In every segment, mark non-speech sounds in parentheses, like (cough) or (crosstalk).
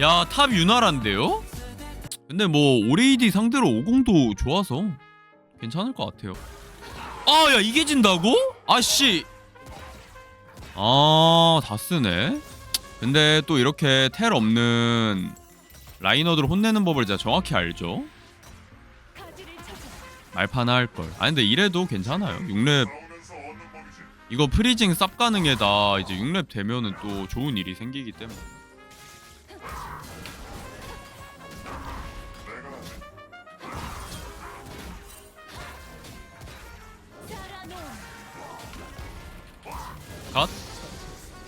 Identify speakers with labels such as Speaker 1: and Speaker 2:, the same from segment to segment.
Speaker 1: 야, 탑 유나란데요? 근데 뭐 오레이디 상대로 50도 좋아서 괜찮을 것 같아요. 아, 야, 이게 진다고? 아씨. 아, 다 쓰네. 근데 또 이렇게 텔 없는 라이너들 혼내는 법을 제가 정확히 알죠. 말파나 할 걸. 아 근데 이래도 괜찮아요. 6렙 이거 프리징 쌉 가능에다 이제 6렙 되면은 또 좋은 일이 생기기 때문에. 갓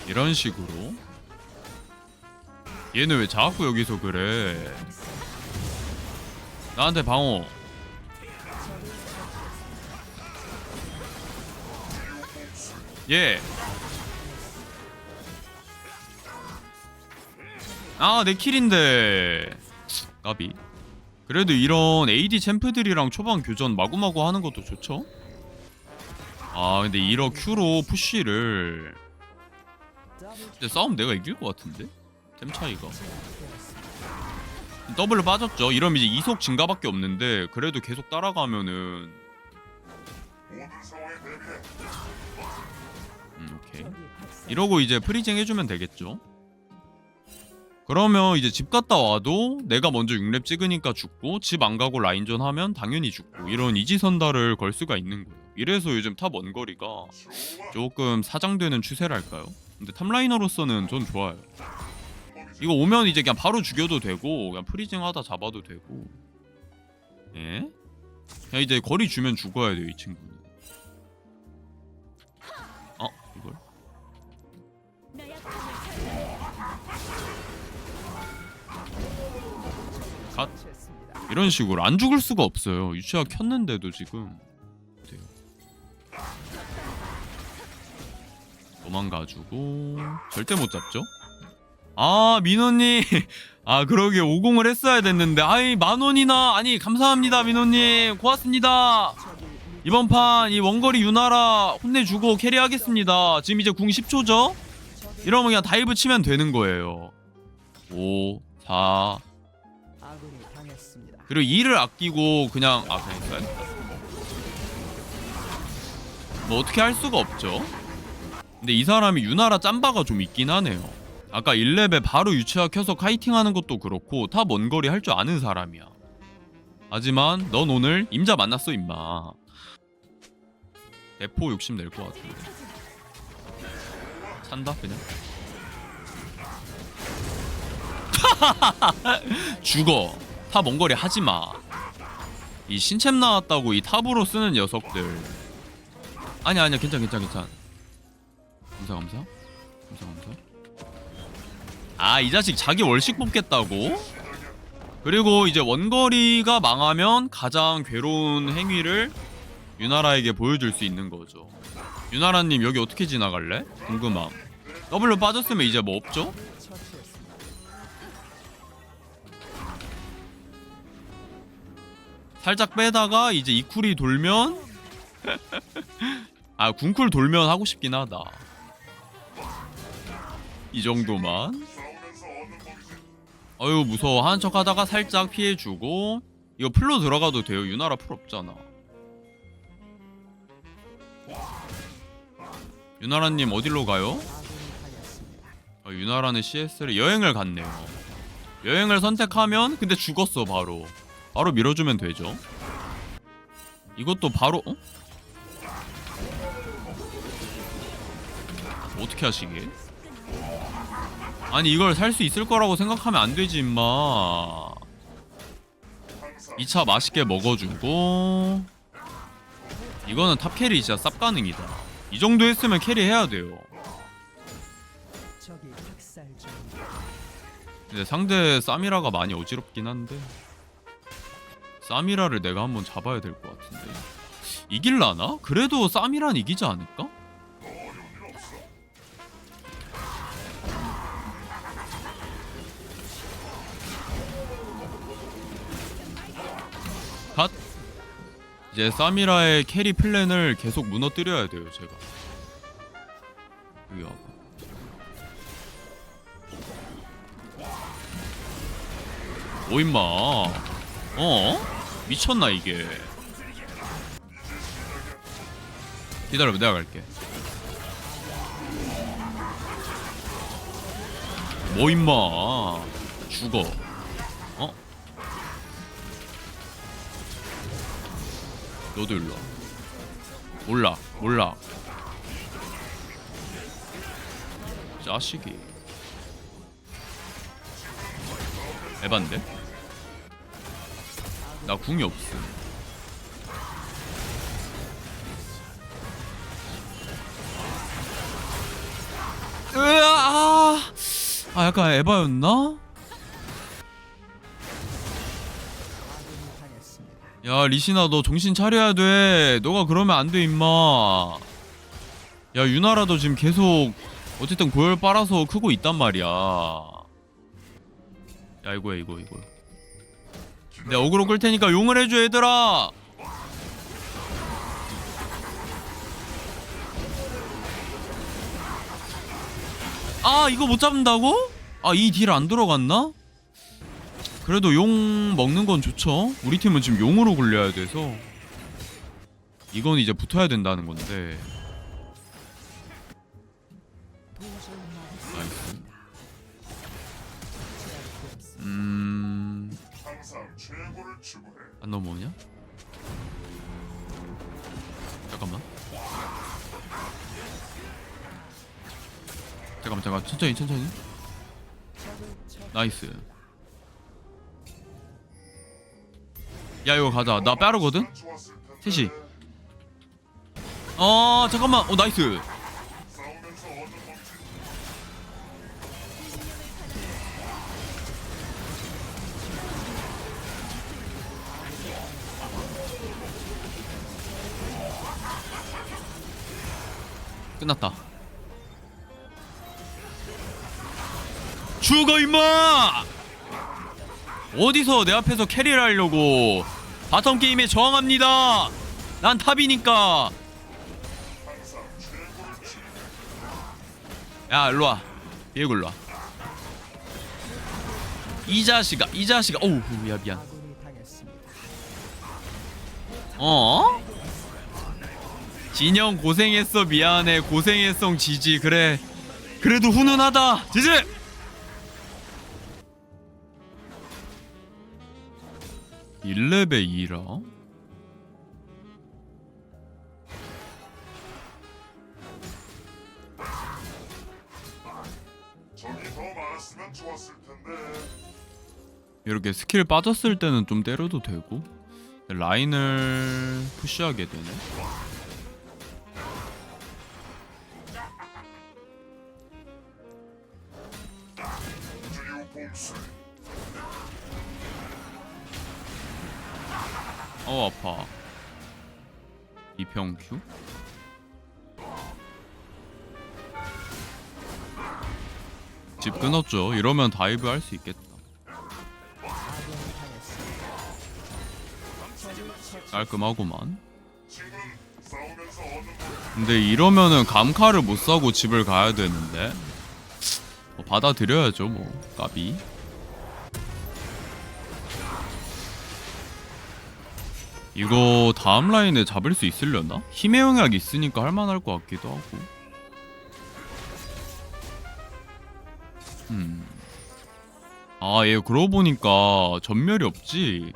Speaker 1: 이런 식으로 얘는 왜 자꾸 여기서 그래 나한테 방어 예. 아, 내 킬인데. 까비. 그래도 이런 AD 챔프들이랑 초반 교전 마구마구 하는 것도 좋죠? 아, 근데 이러 Q로 푸쉬를. 근데 싸움 내가 이길 것 같은데? 템 차이가. 더블로 빠졌죠. 이러면 이제 이속 증가밖에 없는데, 그래도 계속 따라가면은. 음, 오케이. 이러고 이제 프리징 해주면 되겠죠. 그러면 이제 집 갔다 와도 내가 먼저 6렙 찍으니까 죽고 집 안 가고 라인전 하면 당연히 죽고 이런 이지선다를 걸 수가 있는 거예요. 이래서 요즘 탑 원거리가 조금 사장되는 추세랄까요? 근데 탑라이너로서는 전 좋아요. 이거 오면 이제 그냥 바로 죽여도 되고 그냥 프리징 하다 잡아도 되고 예? 그냥 이제 거리 주면 죽어야 돼요 이 친구는. 갓 이런 식으로 안 죽을 수가 없어요. 유치아 켰는데도 지금 돼요. 도망가주고 절대 못 잡죠? 아 민호님 (laughs) 아 그러게 50을 했어야 됐는데 아이 만 원이나 아니 감사합니다 민호님 고맙습니다 이번 판 이 원거리 유나라 혼내주고 캐리하겠습니다 지금 이제 궁 10초죠? 이러면 그냥 다이브 치면 되는 거예요 5 4
Speaker 2: 아군이 당했습니다.
Speaker 1: 그리고 2를 아끼고 그냥 아 써야 뭐 어떻게 할 수가 없죠. 근데 이 사람이 유나라 짬바가 좀 있긴 하네요. 아까 1렙에 바로 유치화 켜서 카이팅하는 것도 그렇고 탑 원거리 할 줄 아는 사람이야. 하지만 넌 오늘 임자 만났어 임마. 대포 욕심 낼 것 같은데. 산다 그냥? (laughs) 죽어 탑 원거리 하지마. 이 신챔 나왔다고 이 탑으로 쓰는 녀석들. 아니야 아니야 괜찮 괜찮 괜찮 감사 감사? 감사 감사? 아 이 자식 자기 월식 뽑겠다고? 그리고 이제 원거리가 망하면 가장 괴로운 행위를 유나라에게 보여줄 수 있는 거죠. 유나라님 여기 어떻게 지나갈래? 궁금함. 더블로 빠졌으면 이제 뭐 없죠? 살짝 빼다가 이제 이쿨이 돌면 (laughs) 아 궁쿨 돌면 하고 싶긴 하다 이 정도만 어휴 무서워 하는 척 하다가 살짝 피해주고 이거 풀로 들어가도 돼요 유나라 풀 없잖아 유나라님 어디로 가요? 어, 유나라는 CS를 여행을 갔네요. 여행을 선택하면 근데 죽었어 바로. 바로 밀어주면 되죠. 이것도 바로 어? 어떻게 하시게? 아니 이걸 살 수 있을 거라고 생각하면 안 되지 임마. 2차 맛있게 먹어주고 이거는 탑 캐리 진짜 쌉 가능이다. 이 정도 했으면 캐리 해야 돼요. 근데 상대 사미라가 많이 어지럽긴 한데 사미라를 내가 한번 잡아야 될 것 같은데 이길라나? 그래도 사미란 이기지 않을까? 갓 이제 사미라의 캐리 플랜을 계속 무너뜨려야 돼요 제가 여기 와봐 오 임마 어? 미쳤나 이게. 기다려봐 내가 갈게. 뭐 임마. 죽어. 어? 너도 일로 와. 몰라 몰라. 자식이. 에반데? 나 궁이 없음. 으아 아, 아 약간 에바였나? 야 리시나 너 정신 차려야 돼. 너가 그러면 안 돼 임마. 야 유나라도 지금 계속 어쨌든 고열 빨아서 크고 있단 말이야. 야 이거야 이거 이거 내가 어그로 끌 테니까 용을 해줘 얘들아 아 이거 못 잡는다고? 아 이 딜 안 들어갔나? 그래도 용 먹는 건 좋죠. 우리 팀은 지금 용으로 굴려야 돼서 이건 이제 붙어야 된다는 건데. 안 넘어오냐? 잠깐만. 잠깐만, 잠깐. 천천히, 천천히. 나이스. 야, 이거 가자. 나 빠르거든? 셋이. 어, 잠깐만. 어, 나이스. 끝났다. 죽어 임마! 어디서 내 앞에서 캐리를 하려고 바텀 게임에 저항합니다. 난 탑이니까. 야 일로 와. 비에고 일로 와. 이 자식아, 이 자식아. 어우, 야 미안. 어? 진영 고생했어 미안해. 고생했어 지지. 그래. 그래도 훈훈하다. 지지! 일레벨 2라?
Speaker 3: 적이 더 많았으면 좋았을 텐데.
Speaker 1: 이렇게 스킬 빠졌을 때는 좀 때려도 되고 라인을 푸시하게 되네 어 아파. 이평 큐집 끊었죠. 이러면 다이브 할 수 있겠다.
Speaker 3: 멈춤.
Speaker 1: 근데 이러면은 감카를 못 사고 집을 가야 되는데. 뭐 받아들여야죠 뭐. 까비 이거 다음 라인에 잡을 수 있으려나? 힘의 영향 있으니까 할만할 것 같기도 하고 음. 아, 얘 그러고 보니까 전멸이 없지.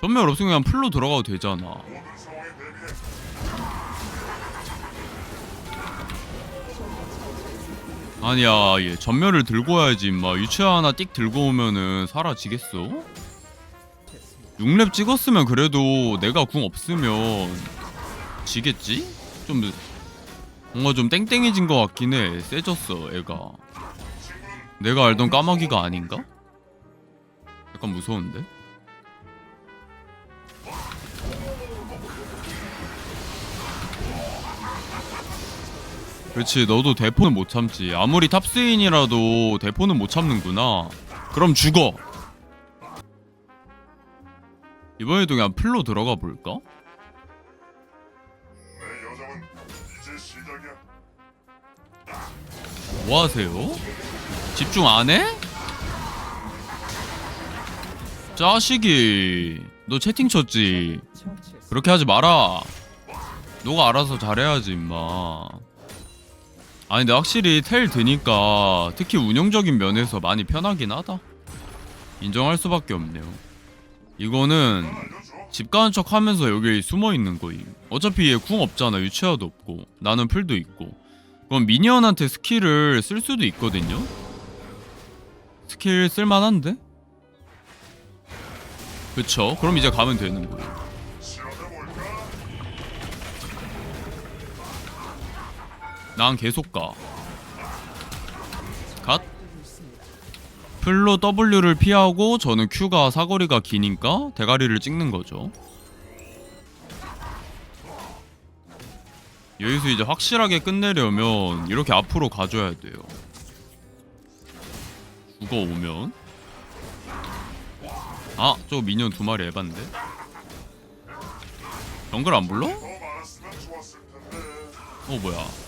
Speaker 1: 전멸 없으면 그냥 풀로 들어가도 되잖아. 아니야, 얘 전멸을 들고 와야지, 임마. 유채 하나 띡 들고 오면은 사라지겠어?
Speaker 2: 됐습니다.
Speaker 1: 6렙 찍었으면 그래도 내가 궁 없으면 지겠지? 좀 뭔가 좀 땡땡해진 것 같긴 해. 세졌어, 애가. 내가 알던 까마귀가 아닌가? 약간 무서운데? 그렇지 너도 대포는 못 참지 아무리 탑스인이라도 대포는 못 참는구나 그럼 죽어 이번에도 그냥 풀로 들어가 볼까? 뭐 하세요? 집중 안 해? 자식이 너 채팅 쳤지. 그렇게 하지 마라 너가 알아서 잘해야지 임마 아니 근데 확실히 텔 되니까 특히 운영적인 면에서 많이 편하긴 하다 인정할 수밖에 없네요 이거는. 집 가는 척 하면서 여기 숨어 있는 거임. 어차피 얘 궁 없잖아. 유채화도 없고. 나는 풀도 있고. 그럼 미니언한테 스킬을 쓸 수도 있거든요? 스킬 쓸만한데? 그쵸? 그럼 이제 가면 되는 거예요. 난 계속 가. 풀로 W를 피하고 저는 Q가 사거리가 기니까 대가리를 찍는 거죠. 여기서 이제 확실하게 끝내려면 이렇게 앞으로 가줘야 돼요. 죽어 오면 아, 저 미니언 두 마리 에반데. 정글 안 불러? 어 뭐야?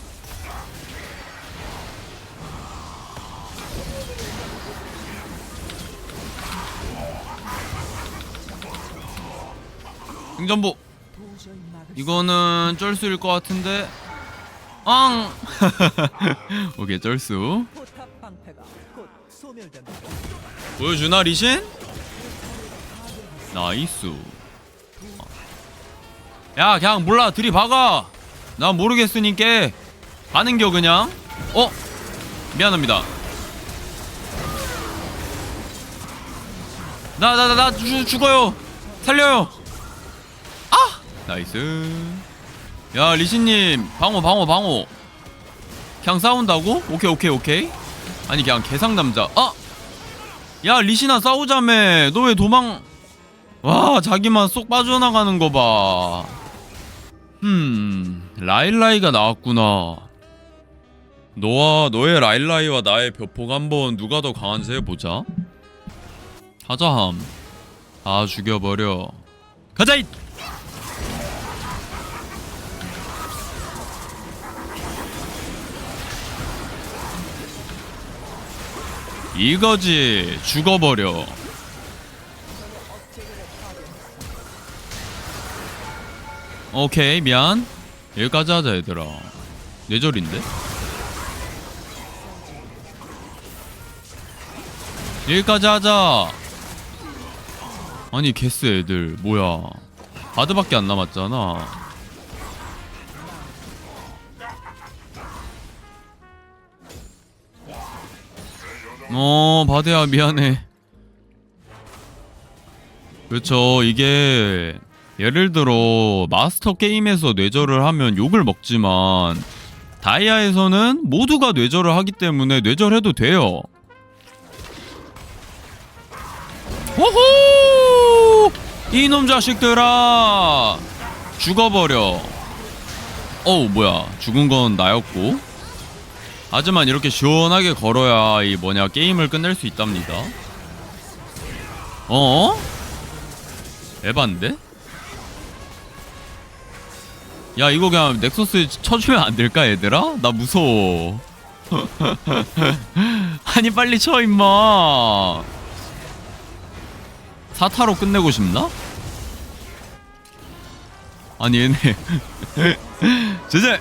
Speaker 2: 수
Speaker 1: 이거는 쩔수일 것 같은데. 앙! (laughs) 오케이 쩔수. 보여주나 리신? 나이스. 야 그냥 몰라. 들이박아. 난 모르겠으니까 가는겨 그냥. 어? 미안합니다. 나 나 나 나 죽어요. 살려요. 아 나이스. 야 리신님 방어 방어 방어. 그냥 싸운다고? 오케이 오케이 오케이. 아니 그냥 개상남자. 아! 야 리신아 싸우자며 너왜 도망 와 자기만 쏙 빠져나가는 거봐. 흠 라일라이가 나왔구나. 너와 너의 라일라이와 나의 벼폭 한번 누가 더 강한지 해보자. 하자함. 다 죽여버려. 가자 잇 이거지. 죽어버려. 오케이 미안. 여기까지 하자 얘들아. 뇌절인데? 여기까지 하자. 아니 개스 애들. 뭐야. 바드밖에 안 남았잖아 어 바드야 미안해. 그렇죠 이게 예를 들어 마스터 게임에서 뇌절을 하면 욕을 먹지만 다이아에서는 모두가 뇌절을 하기 때문에 뇌절해도 돼요. 호호! 이놈 자식들아! 죽어버려. 어우 뭐야. 죽은 건 나였고 하지만 이렇게 시원하게 걸어야 이 뭐냐 게임을 끝낼 수 있답니다 어? 에반데? 야 이거 그냥 넥서스 쳐주면 안 될까 얘들아? 나 무서워 (laughs) 아니 빨리 쳐 임마 사타로 끝내고 싶나? 아니 얘네 (laughs) 제재